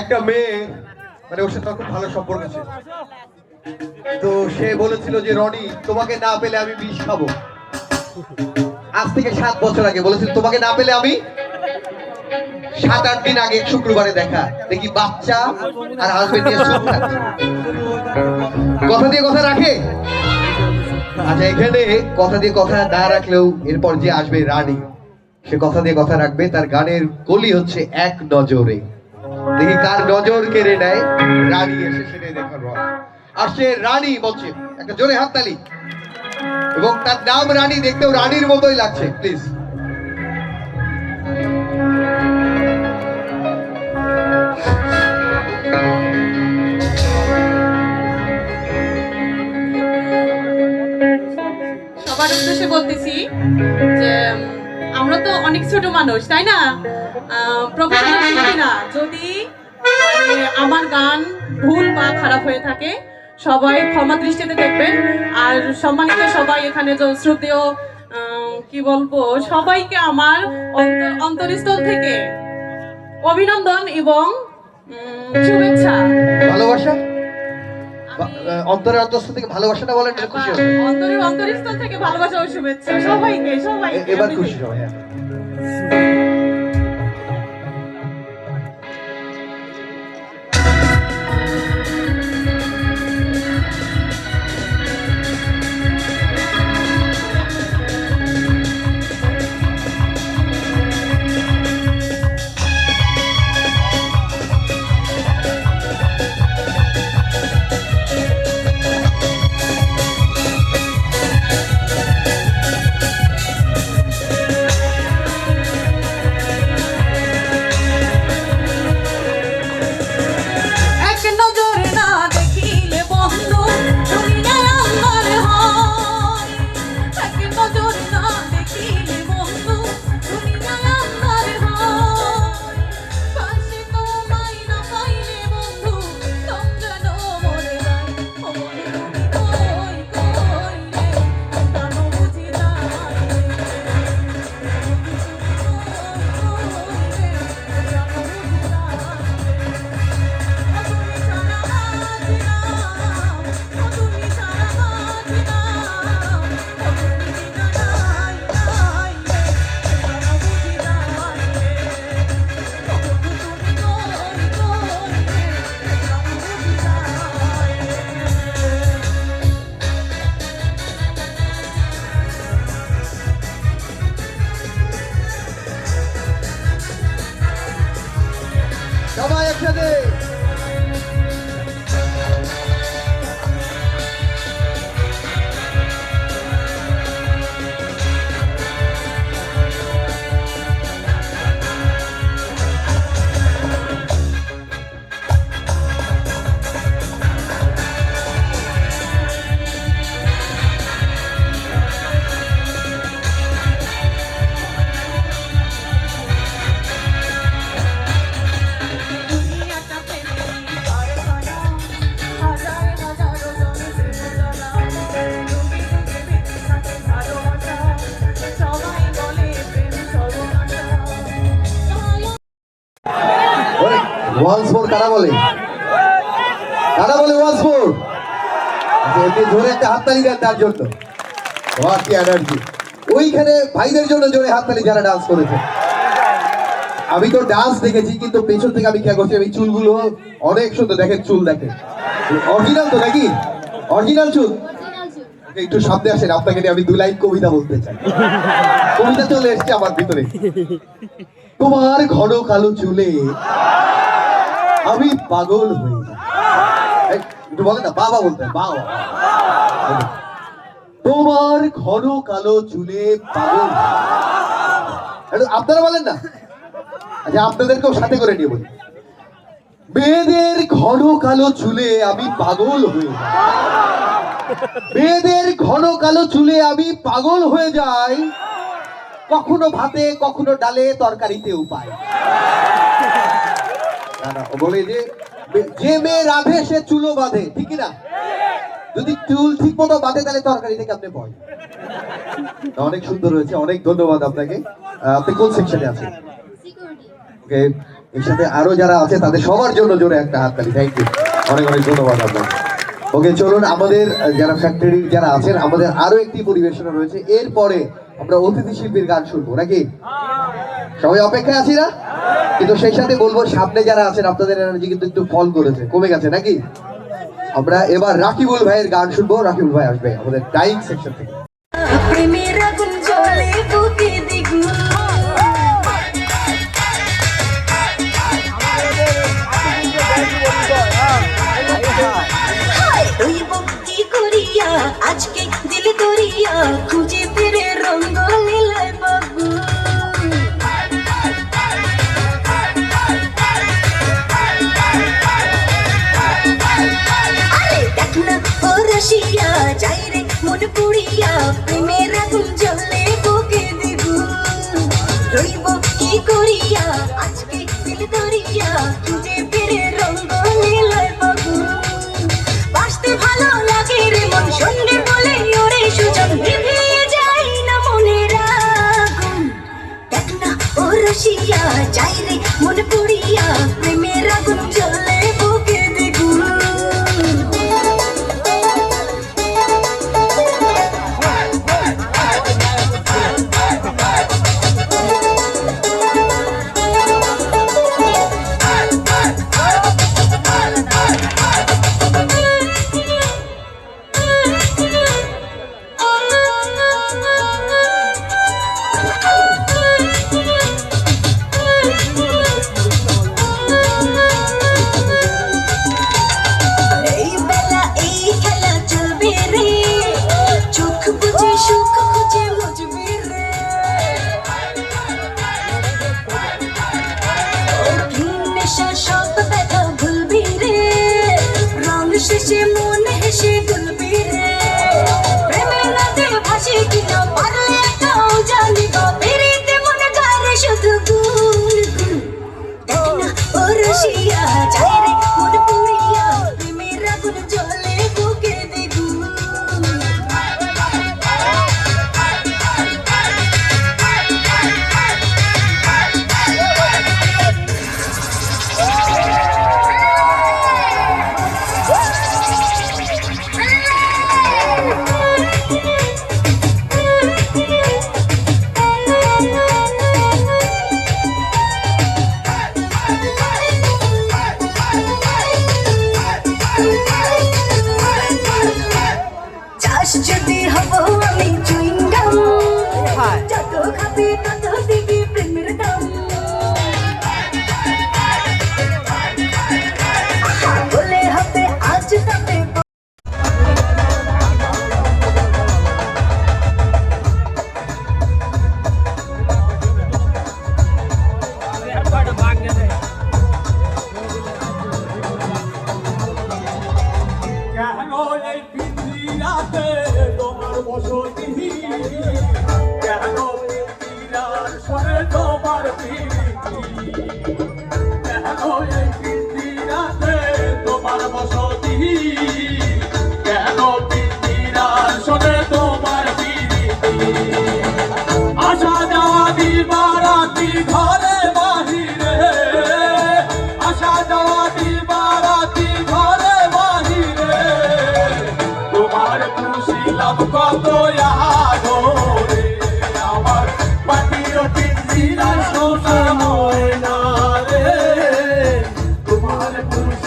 একটা মেয়ে মানে ওর সাথে খুব ভালো সম্পর্ক ছিল। তো সে বলেছিল যে, রনি, তোমাকে না পেলে আমি বিষ খাব। আজ থেকে সাত বছর আগে বলেছিল, তোমাকে না পেলে আমি সাত আট দিন আগে শুক্রবারে দেখা। দেখি বাচ্চা আর হাজবেন্ড। কথা দিয়ে কথা রাখে? আচ্ছা এখানে কথা দিয়ে কথা না রাখলেও এরপর যে আসবে রানী, সে কথা দিয়ে কথা রাখবে। তার গানের কলি হচ্ছে এক নজরে। দেখি কার নজর কেড়ে নেয়। রানী এসে সেটাই দেখার রয় আসছে রানী বলছে, একটা জোরে হাততালি। এবং তার নাম রানী দেখতেও রানীর মতোই লাগছে প্লিজ সবার উদ্দেশ্যে বলতেছি যে আমরা তো অনেক ছোট মানুষ, তাই না? শিল্পী না, যদি আমার গান ভুল বা খারাপ হয়ে থাকে। সবাই ক্ষমা দৃষ্টিতে দেখবেন। আর সম্মানিত সবাই এখানে যে শ্রদ্ধেয় কি বলব সবাইকে আমার অন্তরস্থল থেকে অভিনন্দন এবং শুভেচ্ছা। ভালোবাসা? অন্তরের থেকে ভালোবাসাটা বলেন খুশি অন্তরের অন্তরস্থল থেকে ভালোবাসা ও শুভেচ্ছা। সবাইকে সবাইকে এবার খুশি হবে ফোর কারা বলে কারা বলে ওয়ান্স ফোর এতে জোরে একটা হাততালি দেন তার জন্য। হোয়াট কি এনার্জি ওইখানে ভাইদের জন্য জোরে হাততালি যারা ডান্স করেছে। আমি তো ডান্স দেখেছি, কিন্তু পেছন থেকে আমি খেয়াল করছি আমি চুলগুলো অনেক সুন্দর। দেখেন, চুল দেখেন। অরিজিনাল তো নাকি? অরিজিনাল চুল? একটু সামনে আসেন, আপনাকে আমি দু লাইন কবিতা বলতে চাই। কবিতা চলে এসছে আমার ভিতরে। তোমার ঘন কালো চুলে আমি পাগল হয়ে একটু বলে না, বাবা বলতে বাবা। তোমার ঘন কালো চুলে পাগল। আপনারা বলেন না। আচ্ছা আপনাদেরকেও সাথে করে নিয়ে বলি। মেয়েদের ঘন কালো চুলে আমি পাগল হয়ে মেয়েদের ঘন কালো চুলে আমি পাগল হয়ে যাই। কখনো ভাতে, কখনো ডালে তরকারিতেও পাই বলে যে মেয়ে রাধে সে চুলো বাঁধে ঠিক যদি চুল ঠিক মতো বাঁধে তাহলে তরকারি থেকে আপনি পয় অনেক সুন্দর হয়েছে অনেক ধন্যবাদ আপনাকে। আপনি কোন সেকশনে আছেন? এর সাথে আরও যারা আছে তাদের সবার জন্য জোরে একটা হাততালি থ্যাংক ইউ অনেক অনেক ধন্যবাদ আপনাকে। ওকে চলুন আমাদের যারা ফ্যাক্টরি যারা আছেন আমাদের আরও একটি পরিবেশনা রয়েছে। এরপরে আমরা অতিথি শিল্পীর গান শুনব নাকি? সবাই অপেক্ষায় আছি না? কিন্তু সেই সাথে বলব, সামনে যারা আছেন, আপনাদের এনার্জি কিন্তু একটু ফল করেছে, কমে গেছে নাকি? আমরা এবার রাকিবুল ভাইয়ের গান শুনব, রাকিবুল ভাই আসবে আমাদের ডাইং সেকশন থেকে। পুড়িয়া প্রেমের আগুন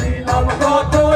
ছিলাম কত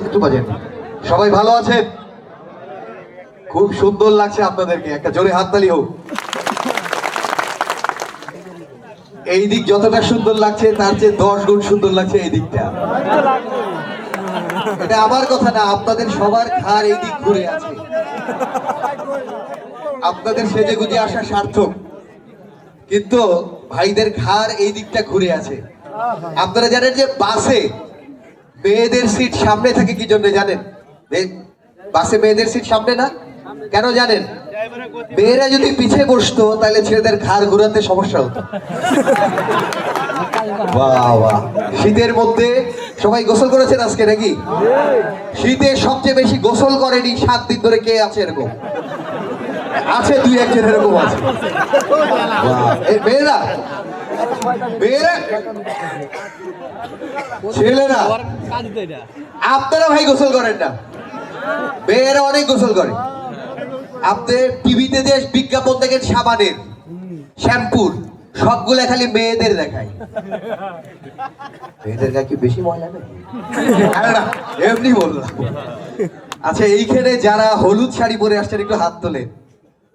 একটু বাজেন সবাই ভালো আছেন? খুব সুন্দর লাগছে আপনাদেরকে। একটা জোরে হাততালি হোক। এই দিক যতটা সুন্দর লাগছে, তার চেয়ে দশ গুণ সুন্দর লাগছে এই দিকটা। এটা আমার কথা না, আপনাদের সবার খার এই দিক ঘুরে আছে। আপনাদের সেজে গুজে আসা সার্থক। কিন্তু ভাইদের খার এই দিকটা ঘুরে আছে। আপনারা জানেন যে বাসে মেয়েদের সিট সামনে থাকে কি জন্য জানেন? বাসে মেয়েদের সিট সামনে না? কেন জানেন? মেয়েরা যদি পিছিয়ে বসতো, তাহলে ছেলেদের ঘাড় ঘুরাতে সমস্যা হতো। বাহ শীতের মধ্যে সবাই গোসল করেছেন আজকে নাকি? শীতে সবচেয়ে বেশি গোসল করেনি সাত দিন ধরে কে আছে এরকম? আছে দুই একজন এরকম আছে। মেয়েরা আপনারা ভাই গোসল করেন না। মেয়েরা অনেক গোসল করে। আপনি টিভিতে যে বিজ্ঞাপন দেখেন, সাবানের, শ্যাম্পুর সবগুলা খালি মেয়েদের দেখায়। মেয়েদের বেশি ময়লা এমনি বললাম। আচ্ছা এইখানে যারা হলুদ শাড়ি পরে আসছেন, একটু হাত তোলেন।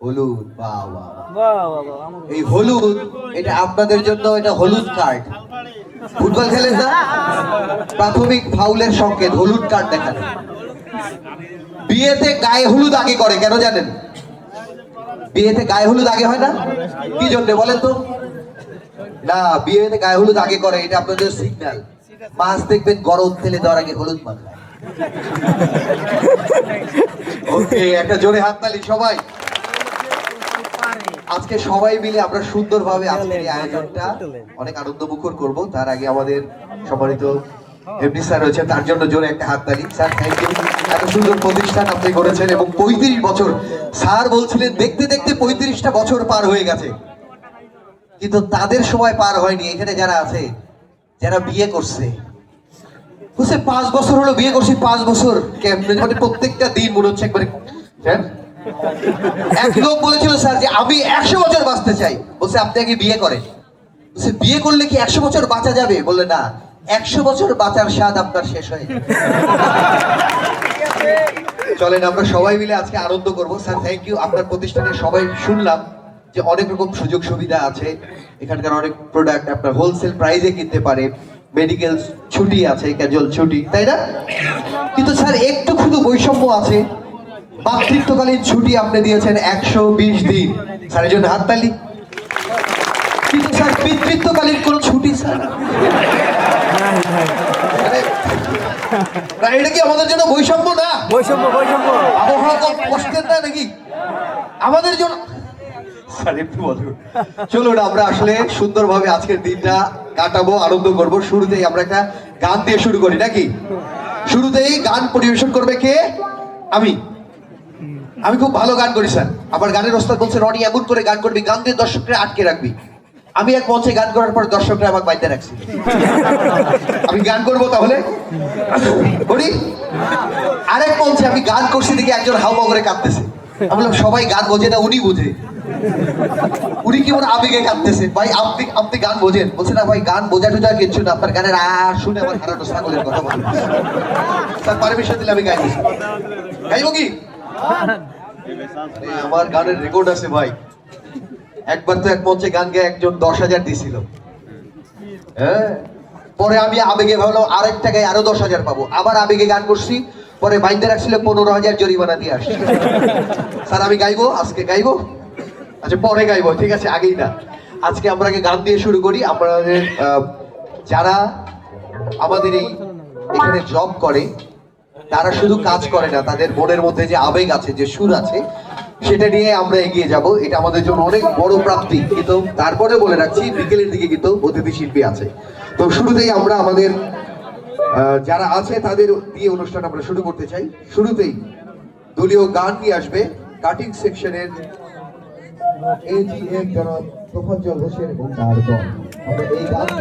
হলুদ বাহ বাহ বাহ। এই হলুদ এটা আপনাদের জন্য এটা হলুদ কার্ড ফুটবল খেলেন না? প্রাথমিক ফাউলের সংকেত হলুদ কার্ড দেখানো বিয়েতে গায়ে হলুদ আগে করে কেন জানেন? বিয়েতে গায়ে হলুদ আগে হয় না? কি জন্য বলেন তো? না বিয়েতে গায়ে হলুদ আগে করে এটা আপনাদের সিগন্যাল মাছ দেখবেন গরম তেলে দেওয়ার আগে হলুদ মাখা ওকে একটা জোরে হাত হাততালি সবাই। আজকে সবাই মিলে আমরা সুন্দরভাবে আজকের এই আয়োজনটা অনেক আনন্দ মুখর করব। তার আগে আমাদের সম্মানিত এমডি স্যার রয়েছে তার জন্য জোরে একটা হাততালি স্যার থ্যাংক ইউ এত সুন্দর প্রতিষ্ঠান আপনি করেছেন এবং পঁয়ত্রিশ বছর। স্যার বলছিলেন দেখতে দেখতে পঁয়ত্রিশটা বছর পার হয়ে গেছে। কিন্তু তাদের সময় পার হয়নি। এখানে যারা আছে যারা বিয়ে করছে বুঝছে পাঁচ বছর হলো বিয়ে করছি পাঁচ বছর কেমনে? মানে প্রত্যেকটা দিন মনে হচ্ছে একবারে হ্যাঁ? এক লোক বলেছিল, স্যার, যে আমি একশো বছর বাঁচতে চাই। বলছে, আপনি আগে বিয়ে করেন। বিয়ে করলে কি একশো বছর বাঁচা যাবে? বললে, না, একশো বছর বাঁচার স্বাদ আপনার শেষ হয়ে চলেন, আমরা সবাই মিলে আজকে আনন্দ করব। স্যার থ্যাংক ইউ আপনার প্রতিষ্ঠানে সবাই শুনলাম যে অনেক রকম সুযোগ সুবিধা আছে। এখানকার অনেক প্রোডাক্ট আপনার হোলসেল প্রাইসে কিনতে পারে। মেডিকেল ছুটি আছে ক্যাজুয়াল ছুটি, তাই না? কিন্তু স্যার, একটু শুধু বৈষম্য আছে। মাতৃত্বকালীন ছুটি আপনি দিয়েছেন একশো বিশ দিন। স্যারের জন্য হাততালি কিন্তু স্যার পিতৃত্বকালীন কোনো ছুটি স্যার? মানে, এটা কি আমাদের জন্য বৈষম্য না? বৈষম্য বৈষম্য। আবহাওয়া কম কষ্টের না নাকি? আমাদের জন্য চলুন আমরা আসলে সুন্দরভাবে আজকের দিনটা কাটাবো আনন্দ করব। শুরুতেই আমরা একটা গান দিয়ে শুরু করি নাকি? শুরুতেই গান পরিবেশন করবে কে? আমি। আমি খুব ভালো গান করি, স্যার। আমার গানের ওস্তাদ বলছে, রনি, এমন করে গান করবি, গান দিয়ে দর্শকরা আটকে রাখবি। আমি এক মঞ্চে গান করার পর দর্শকরা আমাকে বাইতে রাখছে। আমি গান করব তাহলে? আরেক মঞ্চে আমি গান করছি দেখি একজন হাওয়া করে কাঁদতেছে। আমি বললাম, সবাই গান বোঝে না উনি বোঝে। উনি কি ওর আবেগে কাঁদতেছে। ভাই, আপনি আপনি গান বোঝেন। বলছে, না ভাই, গান বোঝা টোঝা কিচ্ছু না, আপনার গানের আর শুনে আমার হারানো ছাগলের কথা বলে। স্যার পারমিশন দিলে আমি গাইবো গাইবো কি? আমার গানের রেকর্ড আছে ভাই। একবার তো এক মঞ্চে গান গেয়ে একজন দশ হাজার দিছিল। হ্যাঁ? পরে আমি আবেগে ভাবলাম আরেক টাকায় আরও দশ হাজার পাবো। আবার আবেগে গান করছি, পরে বাইন্দে রাখছিল পনেরো হাজার জরিমানা দিয়ে আসছি। স্যার, আমি গাইবো, আজকে গাইবো? আচ্ছা পরে গাইবো, ঠিক আছে, আগেই না। আজকে আমরা গান দিয়ে শুরু করি। আমাদের যারা আমাদের এই এখানে জব করে তারা শুধু কাজ করে না, তাদের মনের মধ্যে যে আবেগ আছে, যে সুর আছে, সেটা নিয়ে আমরা এগিয়ে যাব। এটা আমাদের জন্য অনেক বড় প্রাপ্তি। কিন্তু তারপরে বলে রাখছি, বিকেলের দিকে কিন্তু অতিথি শিল্পী আছে। তো শুরুতেই আমরা আমাদের যারা আছে, তাদের দিয়ে অনুষ্ঠান আমরা শুরু করতে চাই। শুরুতেই দলীয় গান নিয়ে আসবে। কাটিং সেকশনের এজি এক জনাব তোফাজ্জল হোসেন এবং তার দল। আমরা এই গান